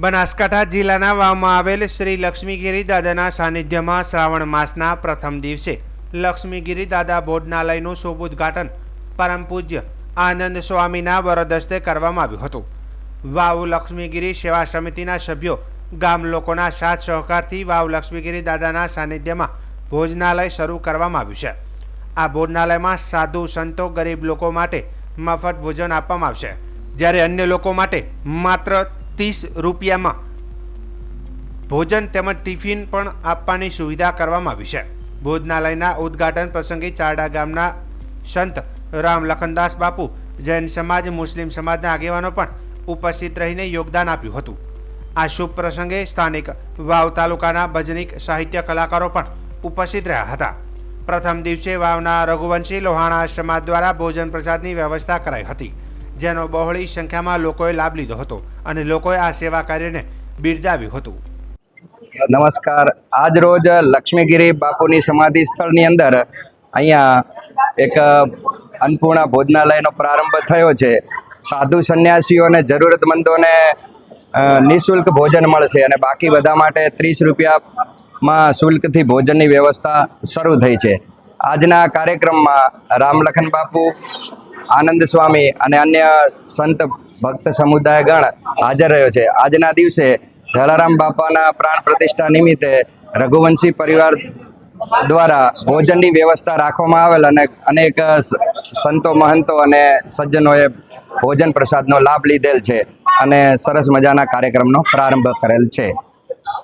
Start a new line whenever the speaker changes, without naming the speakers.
બનાસકાંઠા જિલ્લાના વાવમાં આવેલ શ્રી લક્ષ્મીગીરી દાદાના સાનિધ્યમાં શ્રાવણ માસના પ્રથમ દિવસે લક્ષ્મીગીરી દાદા ભોજનાલયનું શુભ ઉદ્ઘાટન પરમ પૂજ્ય આનંદ સ્વામીના વરદસ્તે કરવામાં આવ્યું હતું. વાવ લક્ષ્મીગીરી સેવા સમિતિના સભ્યો, ગામ લોકોના સાથ સહકારથી વાવ લક્ષ્મીગીરી દાદાના સાનિધ્યમાં ભોજનાલય શરૂ કરવામાં આવ્યું છે. આ ભોજનાલયમાં સાધુ, સંતો, ગરીબ લોકો માટે મફત ભોજન આપવામાં આવશે. જ્યારે અન્ય લોકો માટે માત્ર ત્રીસ રૂપિયામાં ભોજન તેમજ ટિફિન પણ આપવાની સુવિધા કરવામાં આવી છે. ભોજનાલયના ઉદ્ઘાટન પ્રસંગે ચારડા ગામના સંત રામ લખનદાસ બાપુ, જૈન સમાજ, મુસ્લિમ સમાજના આગેવાનો પણ ઉપસ્થિત રહીને યોગદાન આપ્યું હતું. આ શુભ પ્રસંગે સ્થાનિક વાવ તાલુકાના ભજનિક સાહિત્ય કલાકારો પણ ઉપસ્થિત રહ્યા હતા. પ્રથમ દિવસે વાવના રઘુવંશી લોહાણા સમાજ દ્વારા ભોજન પ્રસાદની વ્યવસ્થા કરાઈ હતી. જેનો બહોળી સંખ્યામાં લોકોએ લાભ લીધો હતો અને લોકોએ આ સેવા કાર્યને બિરદાવ્યું હતું.
નમસ્કાર. આજ રોજ લક્ષ્મીગીરી બાપુની સમાધિ સ્થળની અંદર અહીંયા એક અન્નપૂર્ણા ભોજનાલયનો પ્રારંભ થયો છે. સાધુ સંન્યાસીઓ અને જરૂરતમંદોને નિઃશુલ્ક ભોજન મળશે અને બાકી બધા માટે ત્રીસ રૂપિયામાં શુલ્કથી ભોજનની વ્યવસ્થા શરૂ થઈ છે. આજના કાર્યક્રમમાં રામલખન બાપુ આનંદ સ્વામી અને અન્ય સંત ભક્ત સમુદાય ગણ હાજર રહ્યો છે. આજના દિવસે જલારામ બાપાના પ્રાણ પ્રતિષ્ઠા નિમિત્તે રઘુવંશી પરિવાર દ્વારા ભોજનની વ્યવસ્થા રાખવામાં આવેલ અને અનેક સંતો મહંતો અને સજ્જનોએ ભોજન પ્રસાદનો લાભ લીધેલ છે અને સરસ મજાના કાર્યક્રમનો પ્રારંભ કરેલ છે.